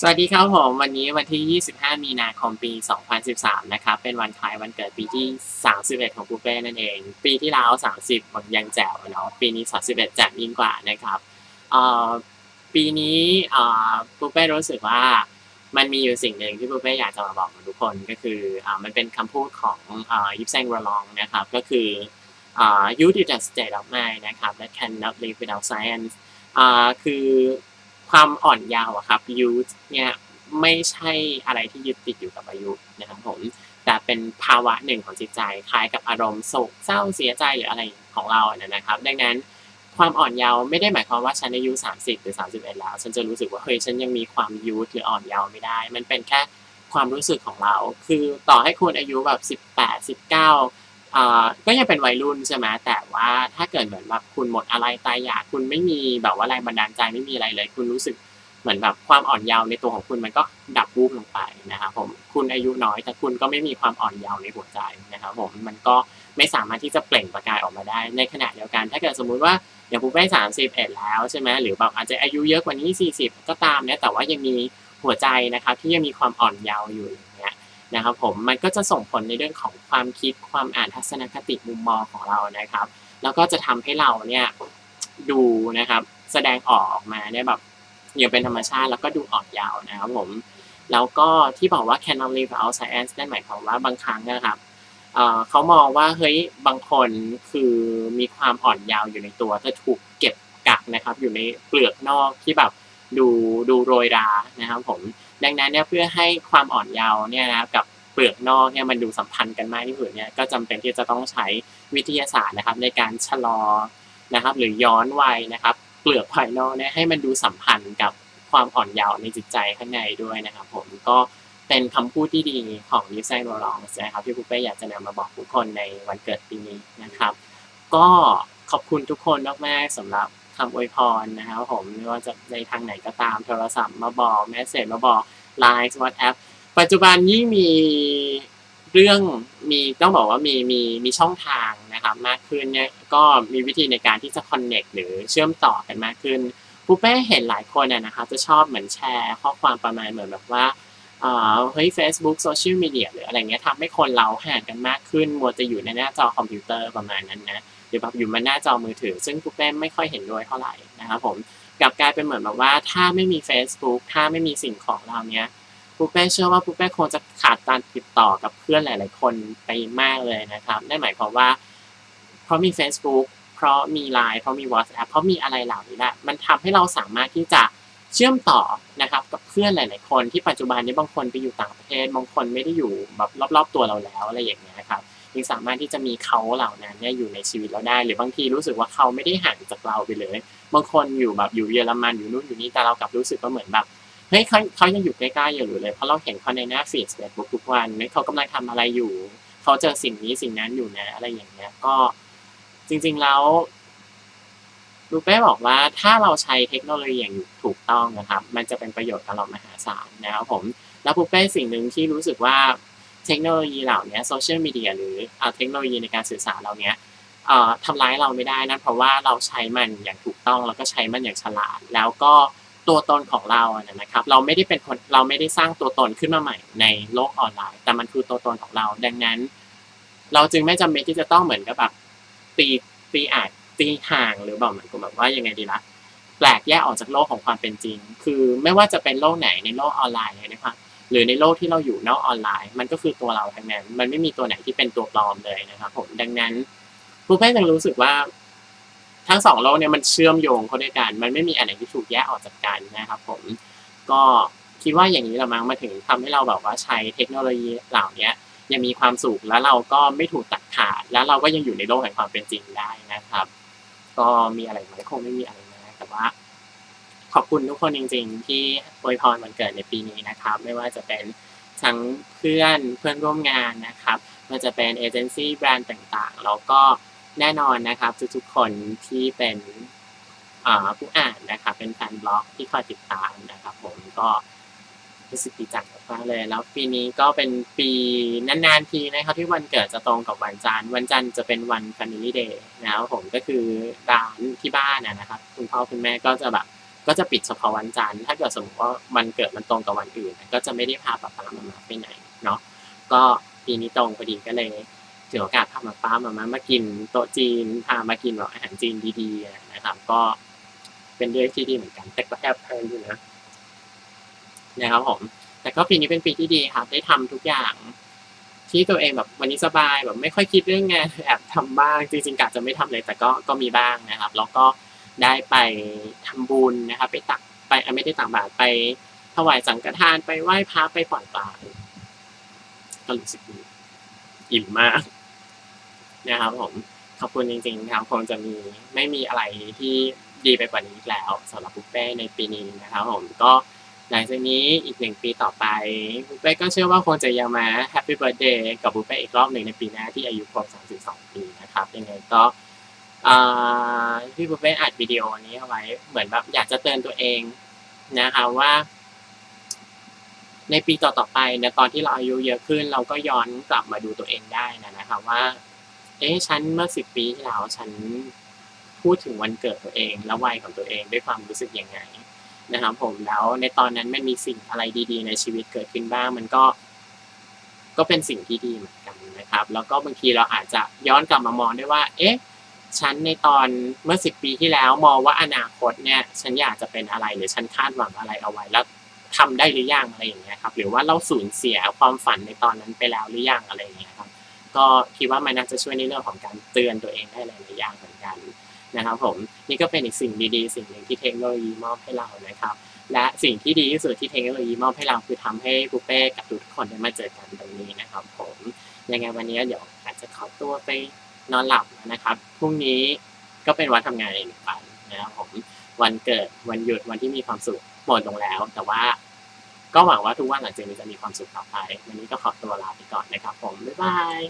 สวัสดีครับผมวันนี้วันที่ 25 มีนาคมปี 2013 นะครับ เป็นวันคล้ายวันเกิดปีที่ 31 ของปูเป้นั่นเอง ปีที่แล้ว 30มันยังแจ๋วเนาะปีนี้ 31แจ๋วยิ่งกว่านะครับปีนี้ปูเป้รู้สึกว่ามันมีอยู่สิ่งหนึ่งที่ปูเป้อยากจะมาบอกกับทุกคนก็คืออมันเป็นคำพูดของอยิปเซงวอลองนะครับ ก็คืออ่า youth is a state of mind นะครับ that cannot live without science อ่าคือ ความอ่อนยาวอะครับ youth เนี่ยไม่ใช่อะไรที่ยึดติดอยู่กับอายุนะครับผมแต่เป็นภาวะหนึ่งของจิตใจคล้ายกับอารมณ์โศกเศร้าเสียใจหรืออะไรของเราอะนะครับ ดังนั้นความอ่อนเยาว์ไม่ได้หมายความว่าฉันอายุ 30 หรือ 31 แล้ว ฉันจะรู้สึกว่าเฮ้ยฉันยังมีความยูทหรืออ่อนเยาว์ไม่ได้ มันเป็นแค่ความรู้สึกของเรา คือต่อให้คุณอายุแบบ 18 19 อ่าก็ยังเป็นวัยรุ่นใช่ไหมแต่ว่าถ้าเกิดเหมือนแบบคุณหมดอะไรตายอยากคุณไม่มีแบบว่าแรงบันดาลใจไม่มีอะไรเลย คุณรู้สึกเหมือนแบบความอ่อนเยาว์ในตัวของคุณมันก็ดับวูบลงไปนะครับผมคุณอายุน้อย แต่คุณก็ไม่มีความอ่อนเยาว์ในหัวใจนะครับผมมันก็ไม่สามารถที่จะเปล่งประกายออกมาได้ ในขณะเดียวกัน ถ้าเกิดสมมุติว่าอย่างปุ๊บได้สามสิบเอ็ดแล้วใช่ไหมหรือแบบอาจจะอายุเยอะกว่านี้สี่สิบก็ตามเนี่ยแต่ว่ายังมีหัวใจนะครับที่ยังมีความอ่อนเยาว์อยู่ นะครับผมมันก็จะส่งผลในเรื่องของความคิดความอ่านทัศนคติมุมมองของเรานะครับ แล้วก็จะทำให้เราเนี่ยดูนะครับแสดงออกมาเนี่ยแบบอย่างเป็นธรรมชาติแล้วก็ดูอ่อนยาวนะครับผมแล้วก็ที่บอกว่า cannot live out science นั่นหมายความว่าบางครั้งนะครับเขามองว่าเฮ้ยบางคนคือมีความอ่อนยาวอยู่ในตัวแต่ถูกเก็บกักนะครับ อยู่ในเปลือกนอกที่แบบดูดูโรยรานะครับผม ดังนั้นเนี่ยเพื่อให้ความอ่อนเยาว์เนี่ยนะครับกับเปลือกนอกเนี่ยมันดูสัมพันธ์กันมากที่สุดเนี่ยก็จำเป็นที่จะต้องใช้วิทยาศาสตร์นะครับ ในการชะลอนะครับ หรือย้อนวัยนะครับ เปลือกภายนอกเนี่ยให้มันดูสัมพันธ์กับความอ่อนเยาว์ในจิตใจข้างในด้วยนะครับผมก็เป็นคำพูดที่ดีของยิปแซโรลองนะครับที่ปุ๊เป้อยากจะนำมาบอกทุกคนในวันเกิดปีนี้นะครับ ก็ขอบคุณทุกคนมากๆสำหรับ คำอวยพรนะครับผมไม่ว่าจะในทางไหนก็ตามโทรศัพท์มาบอกแมสเซจมาบอก Line WhatsApp ปัจจุบันยิ่งมีเรื่องมีต้องบอกว่ามีมีมีช่องทางนะครับมากขึ้นเนี่ยก็มีวิธีในการที่จะ connect หรือเชื่อมต่อกันมากขึ้นปูเป้เห็นหลายคนอะนะครับจะชอบเหมือนแชร์ข้อความประมาณเหมือนแบบว่าเฮ้ย Facebook โซเชียลมีเดียหรืออะไรเงี้ยทำให้คนเราห่างกันมากขึ้นมัวจะอยู่ในหน้าจอคอมพิวเตอร์ประมาณนั้นนะ รือแบบอยู่มาหน้าจอมือถือ ซึ่งปูเป้ไม่ค่อยเห็นด้วยเท่าไหร่นะครับผมกลับกลายเป็นเหมือนแบบว่าถ้าไม่มี Facebook ถ้าไม่มีสิ่งของเราเนี้ยปูเป้เชื่อว่าปูเป้คงจะขาดการติดต่อกับเพื่อนหลาย ๆ คนไปมากเลยนะครับนั่นหมายความว่าเพราะมี Facebook เพราะมี Line เพราะมี WhatsApp เพราะมีอะไรเหล่านี้แหละมันทำให้เราสามารถที่จะเชื่อมต่อนะครับกับเพื่อนหลาย ๆ คนที่ปัจจุบันนี้บางคนไปอยู่ต่างประเทศบางคนไม่ได้อยู่แบบรอบ ๆ ตัวเราแล้วอะไรอย่างเงี้ยครับ ยังสามารถที่จะมีเขาเหล่านั้นเนี่ยอยู่ในชีวิตเราได้ หรือบางทีรู้สึกว่าเขาไม่ได้ห่างจากเราไปเลย บางคนอยู่แบบอยู่เยอรมันอยู่นู่นอยู่นี่แต่เรากลับรู้สึกว่าเหมือนแบบเฮ้ยเขาเขายังอยู่ใกล้ๆอยู่เลยเพราะเราเห็นเขาในหน้าฟีดเฟซบุ๊กทุกวันเฮ้ยเขากำลังทำอะไรอยู่ เขาเจอสิ่งนี้สิ่งนั้นอยู่นะ อะไรอย่างเงี้ยก็จริง ๆแล้วลูเป้บอกว่าถ้าเราใช้เทคโนโลยีอย่างถูกต้องนะครับ มันจะเป็นประโยชน์กับเรามหาศาลนะครับผม แล้วปูเป้สิ่งหนึ่งที่รู้สึกว่า เทคโนโลยีเหล่านี้โซเชียลมีเดียหรือเทคโนโลยีในการสื่อสารเหล่านี้เอ่อทำร้ายเราไม่ได้นะเพราะว่าเราใช้มันอย่างถูกต้องแล้วก็ใช้มันอย่างฉลาด แล้วก็ตัวตนของเราอะนะครับ เราไม่ได้เป็นคนเราไม่ได้สร้างตัวตนขึ้นมาใหม่ในโลกออนไลน์ แต่มันคือตัวตนของเรา ดังนั้น เราจึงไม่จำเป็นที่จะต้องเหมือนกับแบบตีตีอาจตีห่างหรือแบบเหมือนกับแบบว่ายังไงดีละแปลกแยกออกจากโลกของความเป็นจริง คือไม่ว่าจะเป็นโลกไหนในโลกออนไลน์เลยนะครับ หรือในโลกที่เราอยู่นอกออนไลน์ มันก็คือตัวเราทั้งนั้น มันไม่มีตัวไหนที่เป็นตัวปลอมเลยนะครับผมดังนั้นปูเป้ยังรู้สึกว่า ทั้งสองโลกเนี่ยมันเชื่อมโยงเข้าด้วยกัน มันไม่มีอันไหนที่ถูกแยกออกจากกันนะครับผมก็คิดว่าอย่างนี้ละมั้งมาถึงทำให้เราแบบว่าใช้เทคโนโลยีเหล่านี้ยังมีความสุขแล้วเราก็ไม่ถูกตัดขาด แล้วเราก็ยังอยู่ในโลกแห่งความเป็นจริงได้นะครับ ก็มีอะไรไหมคงไม่มีอะไรนะแต่ว่า ขอบคุณทุกคนจริง ๆ ที่อวยพรวันเกิดในปีนี้นะครับ ไม่ว่าจะเป็นทั้งเพื่อนเพื่อนร่วมงานนะครับมันจะเป็นเอเจนซี่แบรนด์ต่างๆ แล้วก็แน่นอนนะครับ ทุกๆคนที่เป็นผู้อ่านนะครับ เป็นแฟนบล็อกที่คอยติดตามนะครับ ผมก็รู้สึกดีใจมากเลย แล้วปีนี้ก็เป็นปีนานๆทีนะครับที่วันเกิดจะตรงกับวันจันทร์วันจันทร์จะเป็นวัน Family Day นะครับผมก็คือร้านที่บ้านนะครับ คุณพ่อคุณแม่ก็จะแบบ ก็จะปิดเฉพาะวันจันทร์ถ้าเกิดสมมติว่ามันเกิดมันตรงกับวันอื่น ก็จะไม่ได้พาป้าป้ามามาไปไหนเนาะก็ปีนี้ตรงพอดีก็เลยถือโอกาสพามาป้ามามามากินโต๊ะจีนพามากินแบบอาหารจีนดีๆนะครับก็เป็นเรื่องที่ดีเหมือนกัน แต่ก็แอบเพลินอยู่นะนะครับผมแต่ก็ปีนี้เป็นปีที่ดีครับ ได้ทำทุกอย่าง ที่ตัวเองแบบวันนี้สบายแบบไม่ค่อยคิดเรื่องงานแอบทำบ้างจริงๆกะจะไม่ทำเลยแต่ก็ก็มีบ้างนะครับ แล้วก็ ได้ไปทำบุญนะครับไปตักไปไม่ได้ตักบาตรไปถวายสังฆทานไปไหว้พระไปปล่อยปลาก็รู้สึกดีอิ่มมากนะครับผมขอบคุณจริงๆครับคงจะมีไม่มีอะไรที่ดีไปกว่านี้แล้วสำหรับบุฟเฟ่ในปีนี้นะครับผมก็หลังจากนี้อีกหนึ่งปีต่อไปบุฟเฟ่ก็เชื่อว่าคงจะยังมาแฮปปี้เบิร์ดเดย์กับบุฟเฟ่อีกรอบหนึ่งในปีหน้าที่อายุครบ32 ปีนะครับยังไงก็ พี่บุฟเฟ่อัดวิดีโอนี้เอาไว้ เหมือนแบบอยากจะเตือนตัวเองนะคะว่า ในปีต่อๆไปในตอนที่เราอายุเยอะขึ้น เราก็ย้อนกลับมาดูตัวเองได้นะนะครับว่า เอ๊ะฉันเมื่อสิบปีที่แล้วฉันพูดถึงวันเกิดตัวเอง และวัยของตัวเองด้วยความรู้สึกยังไงนะครับผมแล้วในตอนนั้นมันมีสิ่งอะไรดีๆ ในชีวิตเกิดขึ้นบ้าง มันก็ ก็เป็นสิ่งที่ดีเหมือนกันนะครับ แล้วก็บางทีเราอาจจะย้อนกลับมามองได้ว่า เอ๊ะ ฉันในตอนเมื่อสิบปีที่แล้วมองว่าอนาคตเนี่ย ฉันอยากจะเป็นอะไรหรือฉันคาดหวังอะไรเอาไว้แล้วทำได้หรือยังอะไรอย่างเงี้ยครับ หรือว่าเราสูญเสียความฝันในตอนนั้นไปแล้วหรือยังอะไรอย่างเงี้ยครับ ก็คิดว่ามันน่าจะช่วยในเรื่องของการเตือนตัวเองได้หลายๆอย่างเหมือนกันนะครับผมนี่ก็เป็นอีกสิ่งดีๆ สิ่งหนึ่งที่เทคโนโลยีมอบให้เรานะครับ และสิ่งที่ดีที่สุดที่เทคโนโลยีมอบให้เราคือทำให้บุฟเป้กับทุกคนได้มาเจอกันตรงนี้นะครับ ผมยังไงวันนี้เดี๋ยวอาจจะขอตัวไป นอนหลับนะครับพรุ่งนี้ก็เป็นวันทำงานอีกหนึ่งวันนะครับผมวันเกิดวันหยุดวันที่มีความสุขหมดลงแล้ว แต่ว่า ก็หวังว่าทุกวันหลังจากนี้จะมีความสุขต่อไป วันนี้ก็ขอตัวลาไปก่อนนะครับ ผมบ๊ายบาย